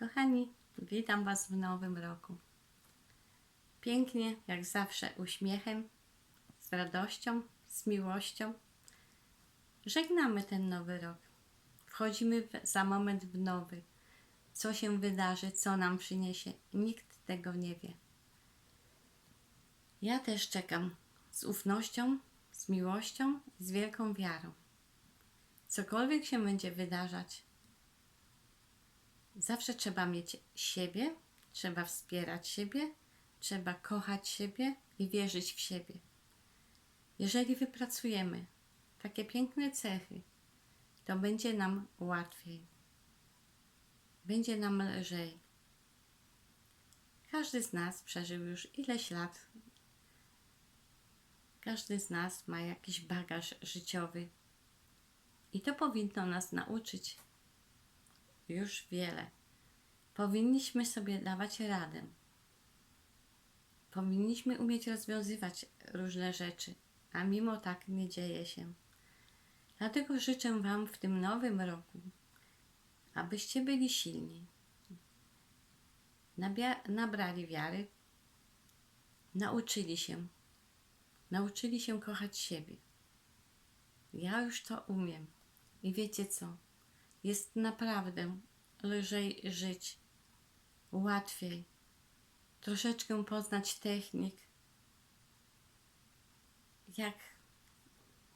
Kochani, witam Was w nowym roku. Pięknie, jak zawsze, uśmiechem, z radością, z miłością. Żegnamy ten nowy rok. Wchodzimy w, za moment w nowy. Co się wydarzy, co nam przyniesie, nikt tego nie wie. Ja też czekam z ufnością, z miłością, z wielką wiarą. Cokolwiek się będzie wydarzać, Zawsze trzeba mieć siebie, trzeba wspierać siebie, trzeba kochać siebie i wierzyć w siebie. Jeżeli wypracujemy takie piękne cechy, to będzie nam łatwiej, będzie nam lżej. Każdy z nas przeżył już ileś lat. Każdy z nas ma jakiś bagaż życiowy. I to powinno nas nauczyć już wiele. Powinniśmy sobie dawać radę. Powinniśmy umieć rozwiązywać różne rzeczy, a mimo tak nie dzieje się. Dlatego życzę Wam w tym nowym roku, abyście byli silni, nabrali wiary, nauczyli się, nauczyli się kochać siebie. Ja już to umiem. I wiecie co? Jest naprawdę lżej żyć, łatwiej, troszeczkę poznać technik, jak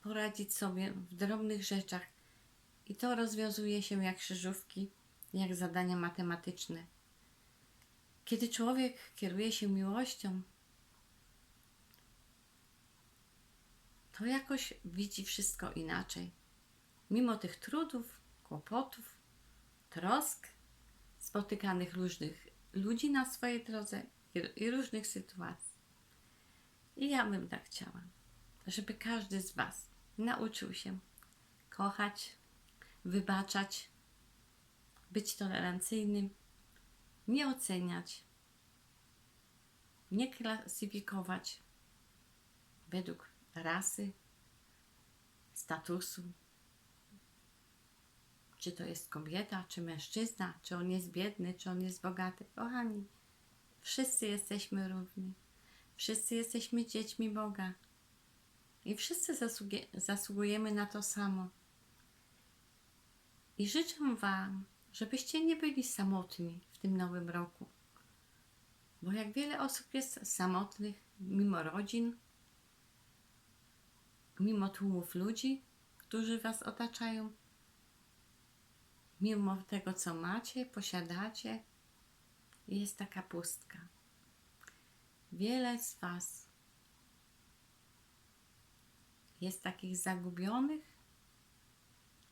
poradzić sobie w drobnych rzeczach. I to rozwiązuje się jak krzyżówki, jak zadania matematyczne. Kiedy człowiek kieruje się miłością, to jakoś widzi wszystko inaczej. Mimo tych trudów, kłopotów, trosk, spotykanych różnych ludzi na swojej drodze i, różnych sytuacji. I ja bym tak chciała, żeby każdy z Was nauczył się kochać, wybaczać, być tolerancyjnym, nie oceniać, nie klasyfikować według rasy, statusu, czy to jest kobieta, czy mężczyzna, czy on jest biedny, czy on jest bogaty. Kochani, wszyscy jesteśmy równi. Wszyscy jesteśmy dziećmi Boga. I wszyscy zasługujemy na to samo. I życzę Wam, żebyście nie byli samotni w tym nowym roku. Bo jak wiele osób jest samotnych, mimo rodzin, mimo tłumów ludzi, którzy Was otaczają, mimo tego, co macie, posiadacie, jest taka pustka. Wiele z Was jest takich zagubionych,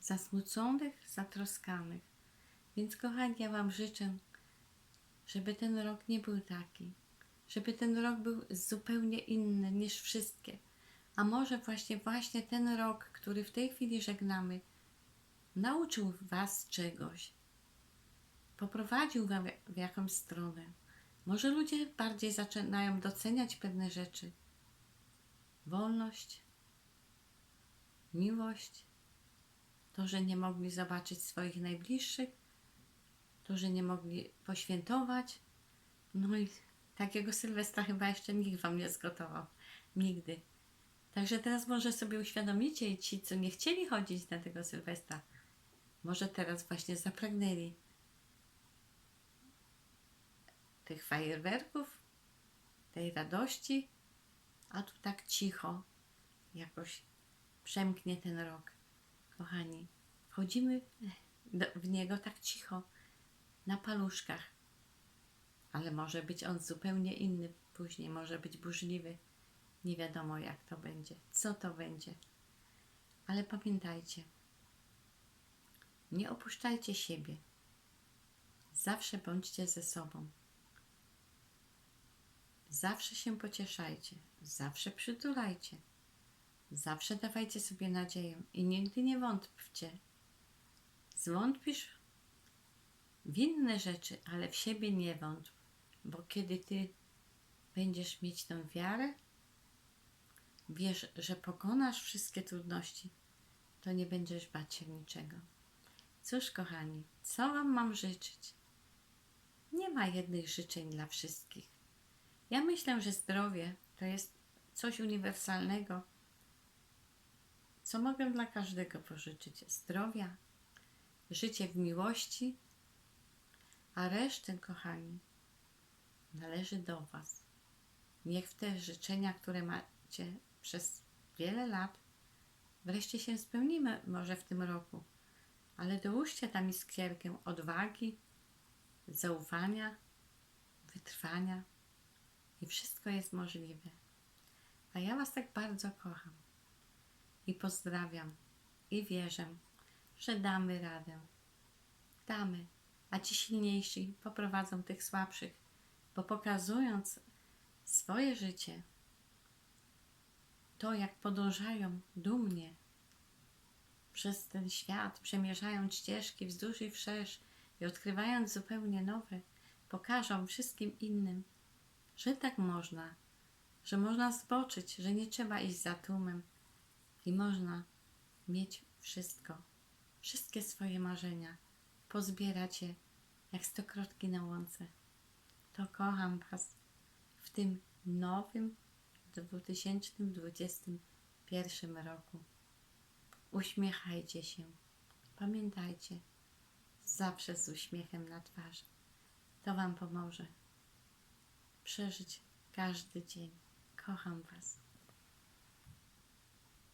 zasmuconych, zatroskanych. Więc, kochani, ja Wam życzę, żeby ten rok nie był taki, żeby ten rok był zupełnie inny niż wszystkie. A może właśnie, właśnie ten rok, który w tej chwili żegnamy, nauczył Was czegoś, poprowadził Wam w jakąś stronę. Może ludzie bardziej zaczynają doceniać pewne rzeczy. Wolność, miłość, to, że nie mogli zobaczyć swoich najbliższych, to, że nie mogli poświętować. No i takiego Sylwestra chyba jeszcze nikt Wam nie zgotował. Nigdy. Także teraz może sobie uświadomicie i ci, co nie chcieli chodzić na tego Sylwestra, może teraz właśnie zapragnęli tych fajerwerków, tej radości, a tu tak cicho jakoś przemknie ten rok. Kochani, wchodzimy do, w niego tak cicho, na paluszkach, ale może być on zupełnie inny później, może być burzliwy. Nie wiadomo, jak to będzie, co to będzie. Ale pamiętajcie, nie opuszczajcie siebie. Zawsze bądźcie ze sobą. Zawsze się pocieszajcie, zawsze przytulajcie, zawsze dawajcie sobie nadzieję i nigdy nie wątpcie. Zwątpisz w inne rzeczy, ale w siebie nie wątp, bo kiedy ty będziesz mieć tę wiarę, wiesz, że pokonasz wszystkie trudności, to nie będziesz bać się niczego. Cóż, kochani, co Wam mam życzyć? Nie ma jednych życzeń dla wszystkich. Ja myślę, że zdrowie to jest coś uniwersalnego, co mogę dla każdego pożyczyć. Zdrowia, życie w miłości, a resztę, kochani, należy do Was. Niech te życzenia, które macie przez wiele lat, wreszcie się spełnimy może w tym roku. Ale dołóżcie tam iskierkę odwagi, zaufania, wytrwania i wszystko jest możliwe. A ja Was tak bardzo kocham i pozdrawiam i wierzę, że damy radę. Damy, a ci silniejsi poprowadzą tych słabszych, bo pokazując swoje życie, to jak podążają dumnie przez ten świat, przemierzając ścieżki wzdłuż i wszerz i odkrywając zupełnie nowe, pokażą wszystkim innym, że tak można, że można zboczyć, że nie trzeba iść za tłumem i można mieć wszystko, wszystkie swoje marzenia, pozbierać je jak stokrotki na łące. To kocham Was w tym nowym 2021 roku. Uśmiechajcie się. Pamiętajcie, zawsze z uśmiechem na twarzy. To Wam pomoże przeżyć każdy dzień. Kocham Was.